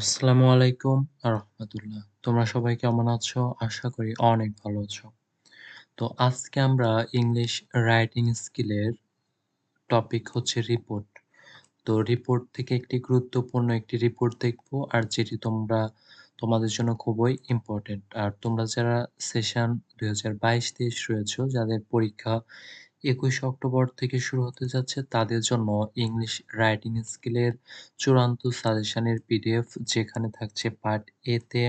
আসসালামু আলাইকুম রহমতুল্লাহ। তোমরা সবাই কেমন আছো? আশা করি অনেক ভালো আছো। তো আজকে আমরা ইংলিশ রাইটিং স্কিলের টপিক হচ্ছে রিপোর্ট তো রিপোর্ট থেকে একটি গুরুত্বপূর্ণ একটি রিপোর্ট দেখব, আর যেটি তোমরা, তোমাদের জন্য খুবই ইম্পর্টেন্ট আর তোমরা যারা সেশন দুই হাজার বাইশ তেইশ রয়েছে, যাদের পরীক্ষা একুশে অক্টোবর থেকে শুরু হতে যাচ্ছে তাদের জন্য ইংলিশ রাইটিং স্কিলের চূড়ান্ত সাজেশনের পিডিএফ যেখানে থাকছে পার্ট এতে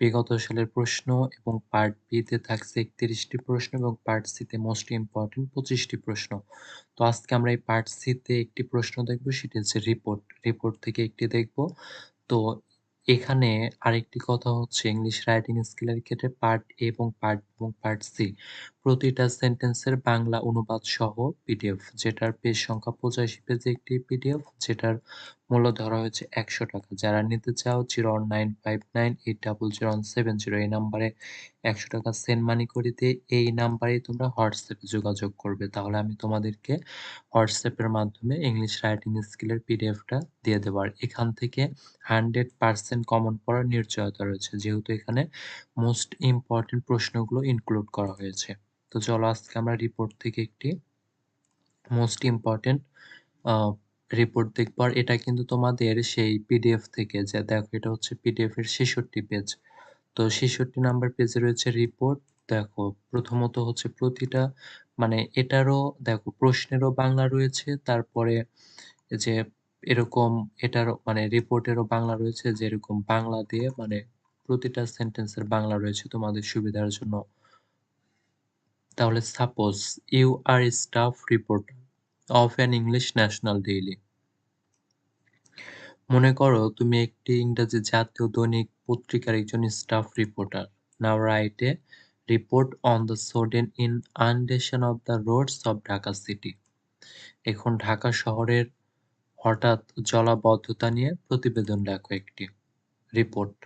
বিগত সালের প্রশ্ন এবং পার্ট বিতে থাকছে একত্রিশটি প্রশ্ন এবং পার্ট সিতে মোস্ট ইম্পর্টেন্ট পঁচিশটি প্রশ্ন। তো আজকে আমরা এই পার্ট সিতে একটি প্রশ্ন দেখব, সেটি হচ্ছে রিপোর্ট রিপোর্ট থেকে একটি দেখব। তো এখানে আরেকটি কথা হচ্ছে ইংলিশ রাইটিং স্কিলের ক্ষেত্রে পার্ট এ এবং পার্ট এবং পার্ট সি। প্রতিটা সেন্টেন্সের বাংলা অনুবাদ সহ পিডিএফ, যেটার পেজ সংখ্যা পঁচাশি পেজে একটি পিডিএফ, যেটার মূল্য ধরা হয়েছে একশো টাকা। যারা নিতে চাও, zero nine five nine eight double zero seven zero এই নাম্বারে একশো টাকা সেন্ড মানি করিতে এই নাম্বারেই তোমরা হোয়াটসঅ্যাপে যোগাযোগ করবে। তাহলে আমি তোমাদেরকে হোয়াটসঅ্যাপের মাধ্যমে ইংলিশ রাইটিং স্কিলের পিডিএফটা দিয়ে দেবো। আর এখান থেকে হান্ড্রেড পার্সেন্ট কমন পড়ার নিশ্চয়তা রয়েছে। যেহেতু এখানে মোস্ট ইম্পর্টেন্ট প্রশ্নগুলো ইনক্লুড করা হয়েছে। তো চলো আজকে আমরা রিপোর্ট থেকে একটি মোস্ট ইম্পর্টেন্ট রিপোর্ট দেখব। আর এটা কিন্তু তোমাদের সেই পিডিএফ থেকে যে দেখো এটা হচ্ছে পিডিএফ এর ছেষট্টি পেজ তো ছেষট্টি নাম্বার পেজে রয়েছে রিপোর্ট দেখো, প্রথমত হচ্ছে প্রতিটা মানে এটারও দেখো প্রশ্নেরও বাংলা রয়েছে, তারপরে যে এরকম এটারও মানে রিপোর্টেরও বাংলা রয়েছে যে এরকম বাংলা দিয়ে মানে প্রতিটা সেন্টেন্সের বাংলা রয়েছে তোমাদের সুবিধার জন্য। তাহলে suppose you are staff reporter of an English national daily মনে করো তুমি একটি ইংরেজি জাতীয় দৈনিক পত্রিকার একজন staff reporter now write a report on the sudden inundation of the roads of Dhaka city এখন ঢাকা শহরের হঠাৎ জলাবদ্ধতা নিয়ে প্রতিবেদন লেখো একটি রিপোর্ট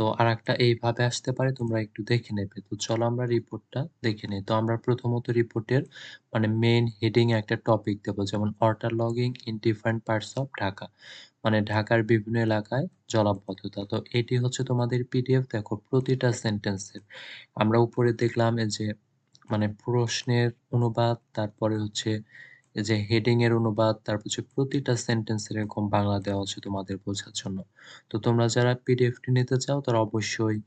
তো আর একটা এইভাবে আসতে পারে, তোমরা একটু দেখে নেবে। তো চলো আমরা রিপোর্টটা দেখে নিই। তো আমরা প্রথমত রিপোর্টের মানে মেইন হেডিং একটা টপিক দেবো যেমন water logging in different parts of Dhaka. মানে ঢাকার বিভিন্ন এলাকায় জলাবদ্ধতা। তো এটি হচ্ছে তোমাদের পিডিএফ দেখো প্রতিটা সেন্টেন্সের আমরা উপরে দেখলাম যে মানে প্রশ্নের অনুবাদ, তারপরে হচ্ছে যে হেডিং এর অনুবাদ, তারপর হচ্ছে প্রতিটা সেন্টেন্সের এরকম বাংলা দেওয়া হচ্ছে তোমাদের বোঝার জন্য। তো তোমরা যারা পিডিএফটি নিতে চাও, তারা অবশ্যই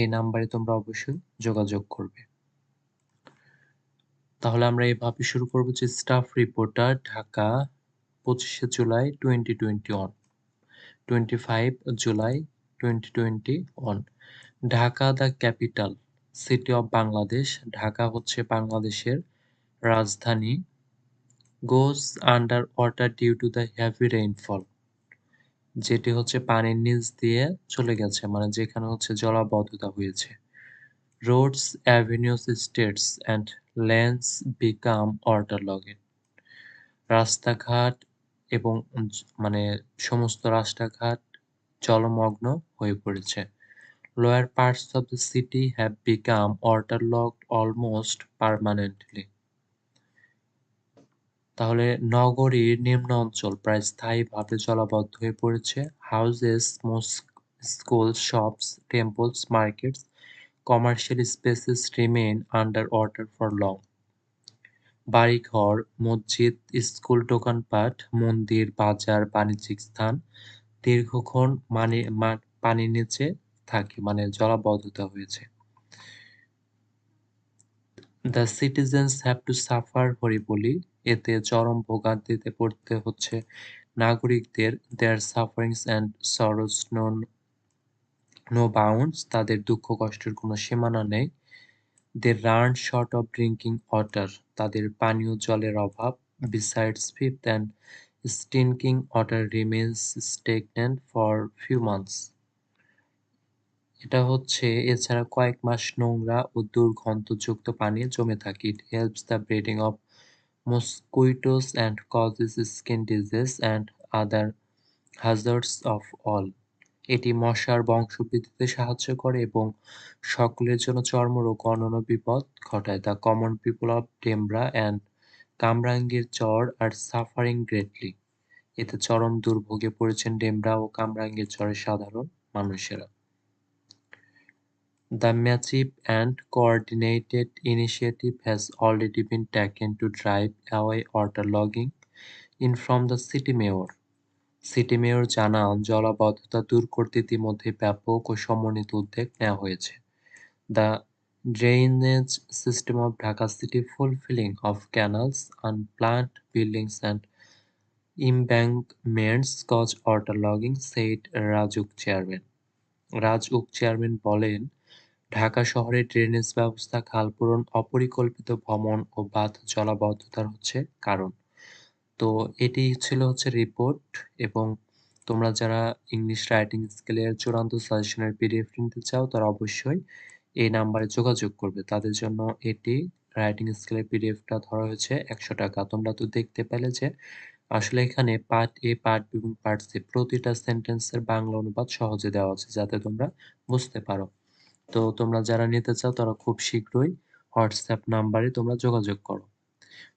এই নাম্বারে তোমরা অবশ্যই যোগাযোগ করবে। তাহলে আমরা এইভাবে শুরু করব যে স্টাফ রিপোর্টার ঢাকা, পঁচিশে July twenty twenty one twenty five July twenty twenty one Dhaka the capital city of Bangladesh Dhaka হচ্ছে বাংলাদেশের রাজধানী goes under water due to the heavy rainfall, যেটি হচ্ছে পানির নিচ দিয়ে চলে গেছে মানে যেখানে হচ্ছে জলাবদ্ধতা হয়েছে। Roads, avenues, streets and lanes become waterlogged রাস্তাঘাট এবং মানে সমস্ত রাস্তাঘাট জলমগ্ন হয়ে পড়েছে। Parts of the city have become waterlogged almost permanently তাহলে নগরীর নিম্ন অঞ্চল প্রায় স্থায়ীভাবে জলাবদ্ধ হয়ে পড়েছে। Houses mosque school shops temples markets commercial spaces remain under water for long বাড়িঘর, মসজিদ, স্কুল, দোকানপাট, মন্দির, বাজার, বাণিজ্যিক স্থান দীর্ঘক্ষণ মানে পানির নিচে থাকে মানে জলাবদ্ধতা হয়েছে। The citizens have to suffer horribly এতে চরম ভোগান্তিতে পড়তে হচ্ছে। নাগরিকদের their sufferings and sorrows know no bounds তাদের দুঃখ কষ্টের কোনো সীমানা নেই। They run short of drinking water তাদের পানীয় জলের অভাব। Besides filth and stinking water remains stagnant for few months এটা হচ্ছে, এছাড়া কয়েক মাস নোংরা ও দুর্গন্ধযুক্ত পানি জমে থাকে। It helps the breeding of mosquitoes and causes skin disease and other hazards of all. এটি মশার বংশবৃদ্ধিতে সাহায্য করে এবং সকলের জন্য চর্মরোগ, অন্যান্য বিপদ ঘটায়। The common people of Demra and Kamrangir Char are suffering greatly এতে চরম দুর্ভোগে পড়েছেন ডেমরা ও কামরাঙ্গীর চরের সাধারণ মানুষেরা। The massive and coordinated initiative has already been taken to drive away waterlogging in from the city mayor. City mayor জানান, জলাবদ্ধতা দূর করতে ইতিমধ্যে ব্যাপক ও সমন্বিত উদ্যোগ নেওয়া হয়েছে the drainage system of Dhaka city fulfilling of canals unplanned buildings and embankments cause water logging said RAJUK chairman RAJUK chairman বলেন ঢাকা শহরে ড্রেনেজ ব্যবস্থা খাল পূরণ অপরিকল্পিত ভ্রমণ ও বাঁধ জলাবদ্ধতার হচ্ছে কারণ। তো এটি ছিল হচ্ছে রিপোর্ট এবং তোমরা যারা ইংলিশ রাইটিং স্কেলের চূড়ান্ত সাজেশনের পিডিএফ নিতে চাও, তারা অবশ্যই এই নাম্বারে যোগাযোগ করবে। তাদের জন্য এটি রাইটিং স্কেলের পিডিএফটা ধরা হয়েছে একশো টাকা। তোমরা তো দেখতে পেলে যে আসলে এখানে পার্ট এ পার্ট বি এবং পার্ট সি প্রতিটা সেন্টেন্সের বাংলা অনুবাদ সহজে দেওয়া আছে, যাতে তোমরা বুঝতে পারো। তো তোমরা যারা নিতে চাও, তারা খুব শীঘ্রই হোয়াটসঅ্যাপ নাম্বারে তোমরা যোগাযোগ করো।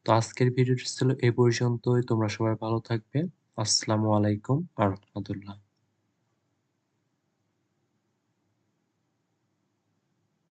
তো আজকের ভিডিওটি ছিল এ পর্যন্তই। তোমরা সবাই ভালো থাকবে। আসসালামু আলাইকুম আ রহমতুল্লাহ।